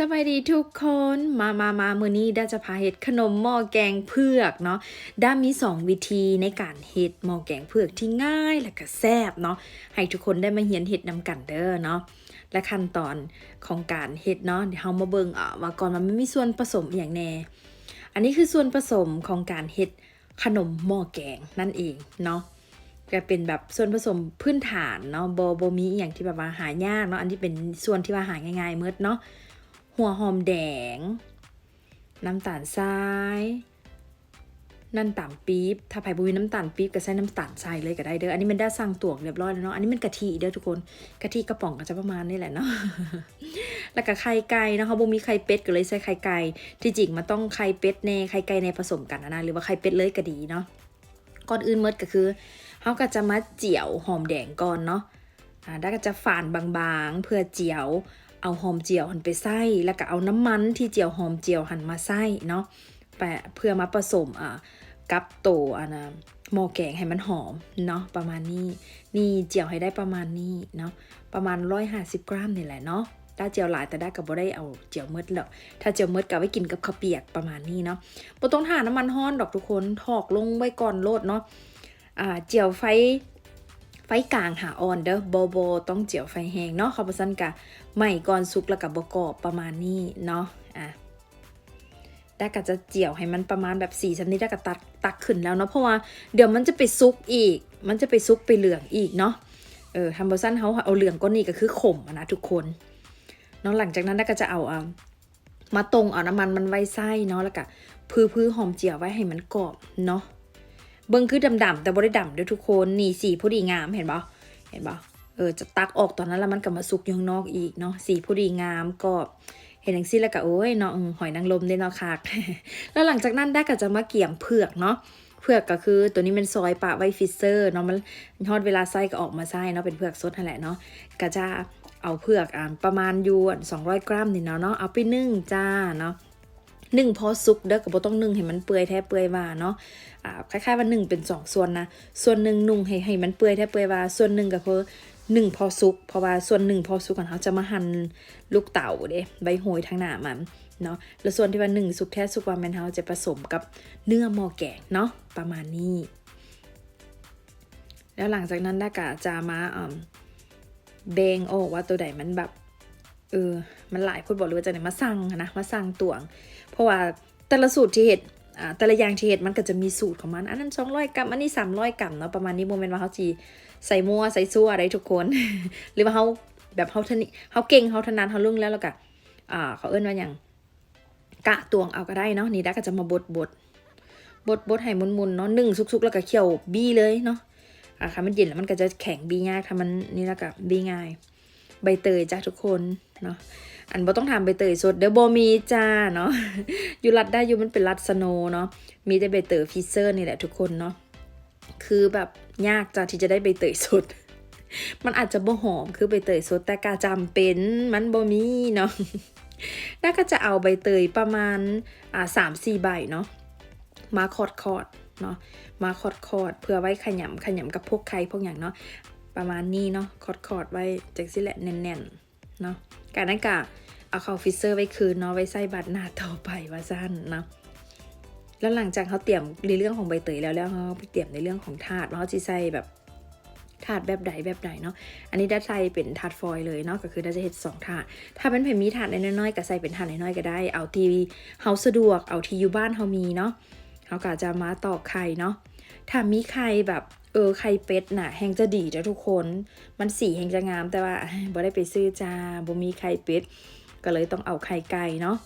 สบายดีทุกคน มามามามือนี้ด้าจะพาเฮ็ดขนมหม้อแกงเผือกเนาะ ด้ามีสองวิธีในการเฮ็ดหม้อแกงเผือกที่ง่ายและก็แซ่บเนาะ ให้ทุกคนได้มาเฮียนเฮ็ดนำกันเด้อเนาะ และขั้นตอนของการเฮ็ดเนาะ เดี๋ยวเฮามาเบิ่งอะว่าก่อนมันไม่มีส่วนผสมอย่างแน่ อันนี้คือส่วนผสมของการเฮ็ดขนมหม้อแกงนั่นเองเนาะก็เป็นแบบส่วนผสมพื้นฐานเนาะโบโบมีอย่างที่แบบว่าหายากเนาะ อันที่เป็นส่วนที่ว่าหาง่ายๆเมิดเนาะ หัวหอมแดง น้ำตาลทราย น้ำตาลปี๊บ ถ้าไผ่บุยน้ำตาลปี๊บก็ใช้น้ำตาลทรายเลยก็ได้เด้อ อันนี้มันได้สั่งตวงเรียบร้อยแล้วเนาะ อันนี้มันกะทิเด้อทุกคน กะทิกระป๋องก็จะประมาณนี้แหละเนาะ แล้วก็ไข่ไก่นะคะบ่มีไข่เป็ดก็เลยใส่ไข่ไก่ ที่จริงมันต้องไข่เป็ดในไข่ไก่ในผสมกันนะหรือว่าไข่เป็ดเลยก็ดีเนาะ ก่อนอื่นเมดก็คือเฮาก็จะมาเจียวหอมแดงก่อนเนาะอ่าได้ก็จะฝานบางๆ เพื่อเจียว เอาหอมเจียวหันไปใส่แล้วก็เอาน้ำมันที่เจียวหอมเจียวหันมาใส่เนาะแปะเพื่อมาผสมอ่ากับโตอันนะหม้อแกงให้มันหอมเนาะประมาณนี้ นี่เจียวให้ได้ประมาณนี้เนาะประมาณ 150 กรัมนี่แหละเนาะถ้าเจียวหลายแต่ได้กับบ่ได้เอาเจียวมืดแล้วถ้าเจียวมืดก็ไว้กินกับข้าวเปียกประมาณนี้เนาะบ่ต้องทาน้ำมันห้อนดอกทุกคนถอกลงไว้ก่อนโลดเนาะอ่าเจียวไฟ ไฟกลางหาอ่อนเด้อโบโบต้องเจียวไฟแห้งเนาะเขาประสันกะใหม่ก่อนสุกแล้วกับบกอบประมาณนี้เนาะอะได้ก็จะเจียวให้มันประมาณแบบสีสันนี้ได้ก็ตักตักขึ้นแล้วเนาะเพราะว่าเดี๋ยวมันจะไปซุกอีก มันจะไปซุกไปเหลืองอีกเนาะเออทำเบอร์ซันเขาเอาเหลืองก้อนนี้ก็คือขมนะทุกคนเนาะหลังจากนั้นได้ก็จะเอาอะมาตรงเอาน้ำมันมันไว้ไส้เนาะแล้วก็พื้พื้หอมเจียวไว้ให้มันกรอบเนาะ เบิ้งคือดำๆแต่บ่ได้ดำด้วยทุกคนนี่สีพอดีงามเห็นบ่เห็นบ่เออจะตักออกตอนนั้นแล้วมันก็มาสุกอยู่ข้างนอกอีกเนาะสีพอดีงามก็เห็นอย่างซี่แล้วก็โอ้ยเนาะหอยนางรมได้เนาะคักแล้วหลังจากนั้นได้ก็จะมาเกี่ยมเผือกเนาะเผือกก็คือตัวนี้เป็นซอยปะไวฟิเซอร์เนาะมันทอดเวลาไส้ก็ออกมาไส้เนาะเป็นเผือกสดนั่นแหละเนาะก็จะเอาเผือกอ่าประมาณยู่200 กรัมนี่เนาะเนาะเอาไปนึ่งจ้าเนาะ นึ่งพอสุกเด้อก็บ่ต้องนึ่งให้มันเปื่อยแท้เปื่อยว่าเนาะอ่าคล้ายๆว่าหนึ่งเป็นสองส่วนนะส่วนหนึ่งนุ่งให้ให้มันเปื่อยแท้เปื่อยว่าส่วนหนึ่งก็คือหนึ่งพอสุกเพราะว่าส่วนหนึ่งพอสุกกันเขาจะมาหั่นลูกเต่าเด้ใบโหยทางหน้ามันเนาะแล้วส่วนที่ว่าหนึ่งสุกแท้สุกว่าแมนเฮาจะผสมกับเนื้อหม้อแกงเนาะประมาณนี้ แล้วหลังจากนั้นได้กะจะมาอ่าเบงออกว่าตัวใดมันแบบเออมันหลายคนบอกเลยว่าจะไหนมาสั่งนะมาสั่งตวง เพราะว่าแต่ละสูตรที่เห็ดอ่าแต่ละอย่างที่เห็ดมันก็จะมีสูตรของมัน อันนั้นสองร้อยกรัม อันนี้สามร้อยกรัมเนาะประมาณนี้โมเมนต์ว่าเขาจีใส่มัวใส่ซัวอะไรทุกคน หรือว่าเขาแบบเขาทนิเขาเก่งเขาถนัดเขาลุ่งแล้วแล้วก็อ่าเขาเอิ้นว่าอย่างกะตวงเอาก็ได้เนาะนี่ได้ก็จะมาบดบดบดบดให้มุนๆเนาะหนึ่งสุกๆ แล้วก็เคี่ยวบี้เลยเนาะอ่าค่ะมันเย็นแล้วมันก็จะแข็งบี้ยากถ้ามันนี่แล้วก็บี้ง่าย ใบเตยจ้าทุกคนเนาะ อันบ่ต้องทำใบเตยสดเดี๋ยวบ่มีจ้าเนาะอยู่รัดได้อยู่มันเป็นรัดสโนเนาะมีแต่ใบเตยฟิเซอร์นี่แหละทุกคนเนาะคือแบบยากจ้าที่จะได้ใบเตยสด มันอาจจะบ่หอมคือใบเตยสดแต่กาจำเป็นมันบ่มีเนาะน่าก็จะเอาใบเตยประมาณอ่าสามสี่ใบเนาะมาคอดคอดๆเนาะมาคอดคอดๆเพื่อไว้ขยำขยำกับพวกไข่พวกอย่างเนาะประมาณนี้เนาะคอดคอดๆไว้จังสิแหละแน่นๆ เนาะการนั้นกะเอาเข้าฟิเซอร์ไว้คืนเนาะไว้ใส่บัตรหน้าต่อไปว่าสั้นเนาะแล้วหลังจากเขาเตรียมในเรื่องของใบเตยแล้วแล้วเขาไปเตรียมในเรื่องของถาดว่าเขาจะใส่แบบถาดแบบใดแบบใดเนาะ อันนี้ด้ใส่เป็นถาดฟอยเลยเนาะก็คือด้จะเห็ดสองถาด ถ้าเป็นเพมีถาดน้อยๆก็ใส่เป็นถาดน้อยๆก็ได้ เอาที่เฮาสะดวก เอาที่อยู่บ้านเฮามีเนาะ เขาก็จะมาตอกไข่เนาะถ้ามีไข่แบบเออไข่เป็ดน่ะแหงจะดีจ้ะทุกคน มันสีแหงจะงามแต่ว่าบ่ได้ไปซื้อจ้าบ่มีไข่เป็ดก็เลยต้องเอาไข่ไก่เนาะ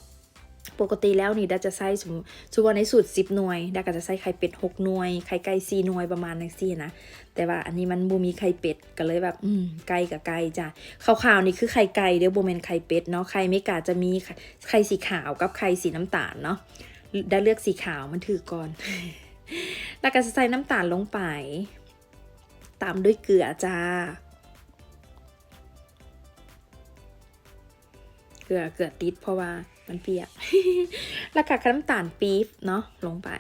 ปกติแล้วนี่ดาจะใส่สมสมมุว่าในสูตร10 หน่วยดาก็จะใส่ไข่เป็ด 6 หน่วย ไข่ไก่4หน่วยประมาณนั้นสินะแต่ว่าอันนี้มันบ่มีไข่เป็ดก็เลยแบบอืมไก่กับไก่จ้ะขาวๆนี่คือไข่ไก่เดี๋ยวบ่แม่นไข่เป็ดเนาะไข่ไม่กาจะมีไข่สีขาวกับไข่สีน้ำตาลเนาะ ได้เลือกสีขาวมันถือก่อน แล้วก็จะใส่น้ำตาลลงไป ตามด้วยเกลือจ้า เกลือเกลือติดเพราะว่ามันเปียก แล้วก็น้ำตาลปี๊บเนาะลงไป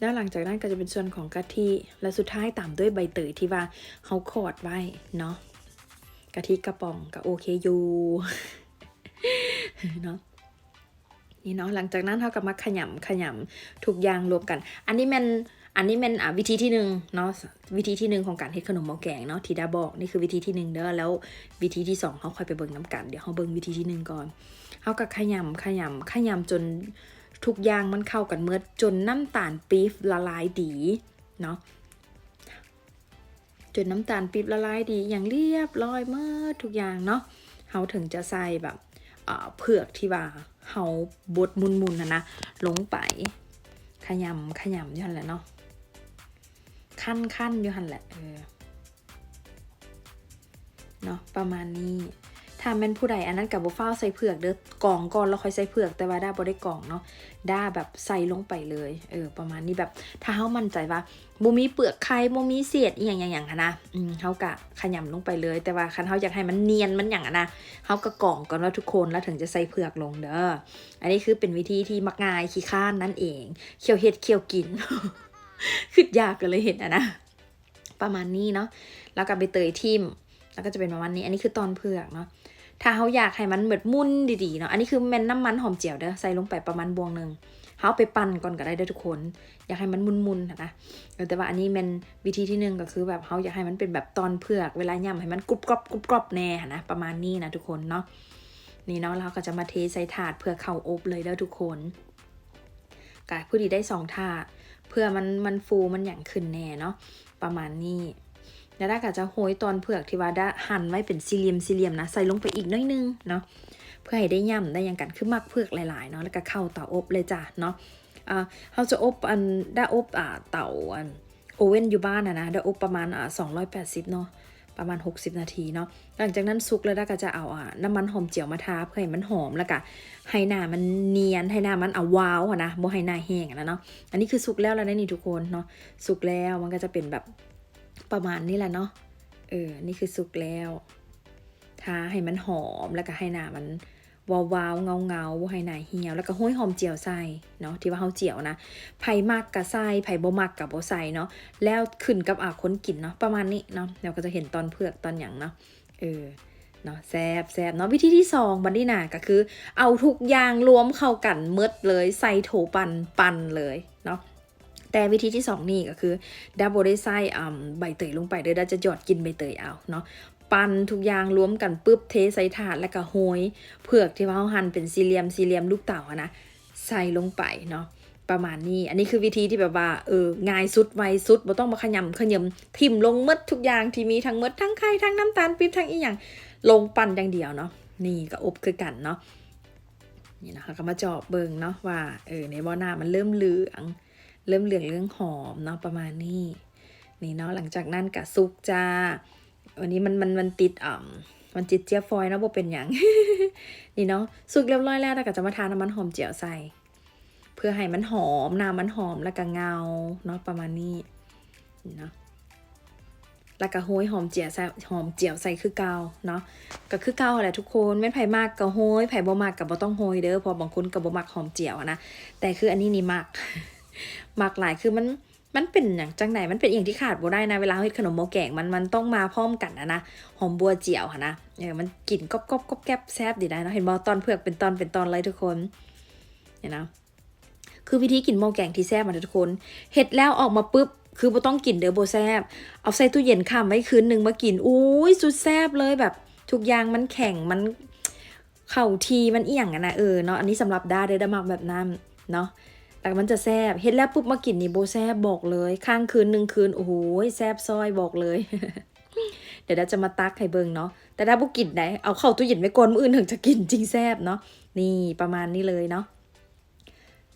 แล้วหลังจากนั้นก็จะเป็นส่วนของกะทิ และสุดท้ายตามด้วยใบเตยที่ว่าเขาขอดไว้เนาะ กะทิกระป๋องก็โอเคอยู่เนาะนี่เนาะหลังจากนั้นเขาก็มาขยำขยำทุกอย่างรวมกัน อันนี้มันอันนี้แมันอะวิธีที่หนึ่งเนาะวิธีที่หนึ่งของการเฮ็ดขนมหม้อแกงเนาะที่ดาบอกนี่คือวิธีที่หนึ่งเด้อแล้ววิธีที่สองเขาค่อยไปเบิ่งน้ำกันเดี๋ยวเขาเบิ่งวิธีที่หนึ่งก่อนเขาก็ขยำขยำขยำจนทุกอย่างมันเข้ากันเมื่อจนน้ำตาลปี๊บละลายดีเนาะ จนน้ำตาลปี๊บละลายดีอย่างเรียบร้อยเมื่อทุกอย่างเนาะเขาถึงจะใส่แบบเผือกที่ว่าเขาบดมุนๆนะนะลงไปขยำขยำอยู่หันแหละเนาะขั้นขั้นอยู่หันแหละเออเนาะประมาณนี้ ถ้าแม่นผู้ใดอันนั้นกับบ่ฟ้าวใส่เผือกเด้อกองก่อนแล้วค่อยใส่เผือกแต่ว่าด้าบ่ได้กองเนาะด้าแบบใส่ลงไปเลยเออประมาณนี้แบบถ้าเฮามั่นใจว่าบ่มีเปลือกไข่บ่มีเศษอีหยังๆๆหันนะอืมเฮากะขยำลงไปเลย แต่ว่าคันเฮาอยากให้มันเนียนมันหยังอะนะเฮาก็กองก่อนว่าทุกคนแล้วถึงจะใส่เผือกลงเด้ออันนี้คือเป็นวิธีที่มักง่ายขี้ข้านนั่นเองเคี่ยวเฮ็ดเคี่ยวกินคืดยากกันเลยเห็นอะนะประมาณนี้เนาะแล้วก็ไปเตยทิม แล้วก็จะเป็นประมาณนี้ อันนี้คือตอนเผือกเนาะ ถ้าเขาอยากให้มันเหมือนมุนดีๆเนาะ อันนี้คือแมนน้ำมันหอมเจียวเด้อ ใส่ลงไปประมาณบวงหนึ่งเขาไปปั่นก่อนก็ได้เด้อทุกคน อยากให้มันมุนๆนะแต่ว่าอันนี้เป็นวิธีที่หนึ่งก็คือแบบเขาอยากให้มันเป็นแบบตอนเผือก เวลาย่ำให้มันกรุบกรอบกรุบกรอบแน่นะประมาณนี้นะทุกคนเนาะ นี่เนาะเราก็จะมาเทใส่ถาดเพื่อเข้าอบเลยเด้อทุกคนกายผู้ดีได้สองถาดเพื่อมันมันฟูมันอย่างขึ้นแน่เนาะประมาณนี้ แล้วด้าก็จะโหยตอนเผือกที่ว่าด้าหั่นไว้เป็นสี่เหลี่ยมสี่เหลี่ยมนะใส่ลงไปอีกน้อยนึงเนาะเพื่อให้ได้ย่ำได้ย่างกันคือมักเผือกหลายๆเนาะแล้วก็เข้าเตาอบเลยจ้ะเนาะอ่าเขาจะอบอันด้าอบอ่าเตาอันโอเว่นอยู่บ้านนะนะด้าอบประมาณอ่าสองร้อยแปดสิบเนาะประมาณ 60 นาทีเนาะ หลังจากนั้นสุกแล้วด้าก็จะเอาอ่าน้ำมันหอมเจียวมาทาเพื่อให้มันหอมแล้วก็ให้หน้ามันเนียนให้หน้ามันเอาวาวอะนะบ่ให้หน้าแห้งนะเนาะ อันนี้คือสุกแล้วแล้วนะนี่ทุกคนเนาะสุกแล้วมันก็จะเป็นแบบ ประมาณนี้แหละเนาะ เออ นี่คือสุกแล้วทาให้มันหอมแล้วก็ให้หนามันวาววาวเงาเงาให้หนาเหี่ยว แล้วก็ห้อยหอมเจียวใส่เนาะที่ว่าเฮาเจียวนะ ไผ่มักกับใส่ไผ่บ่มักกับบ่ใส่เนาะ แล้วขึ้นกับอาคนกินเนาะประมาณนี้เนาะเดี๋ยวก็จะเห็นตอนเผือกตอนหยังเนาะ เออเนาะแซบแซบเนาะวิธีที่สองบันนี้นาก็คือ เอาทุกอย่างรวมเข้ากันเมดเลยใส่โถปันปันเลยเนาะ แต่วิธีที่สองนี่ก็คือดับโบได้ใส่ใบเตยลงไปเดี๋ยวดับจะหยอดกินใบเตยเอาเนาะปั่นทุกอย่างรวมกันปุ๊บเทใส่ถาดแล้วก็โหยเผือกที่ว่าเขาหั่นเป็นสี่เหลี่ยมสี่เหลี่ยมลูกเต่านะใส่ลงไปเนาะประมาณนี้ อันนี้คือวิธีที่แบบว่าเออง่ายสุดไวสุดบ่ต้องมาขยำขยำทิ่มลงมดทุกอย่างที่มีทั้งมดทั้งไข่ทั้งน้ำตาลปี๊บทั้งอีหยังลงปั่นอย่างเดียวเนาะนี่ก็อบคือกันเนาะนี่นะคะก็มาเจาะเบิงเนาะว่าเออในบ่อหน้ามันเริ่มเหลือง เริ่มเหลืองเรื่องหอมเนาะประมาณนี้นี่เนาะหลังจากนั้นกะซุกจ้า วันนี้มันมันมันติดอ่ำมันจิตเจียฟอยเนาะบ่เป็นหยังนี่เนาะสุกเรียบร้อยแล้วแล้วก็จะมาทาน้ำมันหอมเจียวใส่ เพื่อให้มันหอมน้ำมันหอมแล้วก็เงาเนาะประมาณนี้นี่เนาะแล้วก็โหยหอมเจียวใส่หอมเจียวใส่คือเกาเนาะก็คือเกาแหละทุกคนแม่ไผ่มากก็โหยไผ่บ่มากก็บ่ต้องโหยเด้อพอบางคนก็บ่มักหอมเจียวนะแต่คืออันนี้นี่มัก หมักหลายคือมันมันเป็นอย่างจังไหนมันเป็นอย่างที่ขาดบ่ได้นะเวลาเฮ็ดขนมหม้อแกงมันมันต้องมาพร้อมกันนะนะหอมบัวเจียวค่ะนะเออมันกลิ่นก๊อบก๊อบก๊อบแก๊บแซ่บดีได้นะเห็นบ่ตอนเผือกเป็นตอนเป็นตอนเลยทุกคนเนี่ยนะคือวิธีกินหม้อแกงที่แซ่บมาทุกคนเฮ็ดแล้วออกมาปุ๊บคือบ่ต้องกินเด้อบ่แซบเอาใส่ตู้เย็นข้ามไว้คืนหนึงมากินอุ้ยสุดแซบเลยแบบ ทุกอย่างมันแข็งมันเข่าทีมันเอี่ยงอะนะเออเนาะอันนี้สำหรับดาเด้อดามักแบบนั้นเนาะ แต่มันจะแซบเฮ็ดแล้วปุ๊บมากินนี่โบแซบบอกเลย ข้างคืนหนึ่งคืนโอ้โหแซบซอยบอกเลย เดี๋ยวเราจะมาตักให้เบิงเนาะแต่ถ้าบุกินได้เอาเข้าตู้เย็นไว้ก่อนมื้ออื่นถึงจะกินจริงแซบเนาะนี่ประมาณนี้เลยเนาะ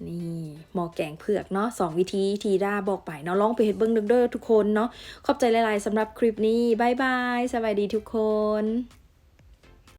นี่หมอแกงเผือกเนาะสองวิธีทีด้าบอกไปเนาะลองไปเฮ็ดเบิ่งเด้อทุกคนเนาะขอบใจหลายๆสำหรับคลิปนี้บายบายสวัสดีทุกคน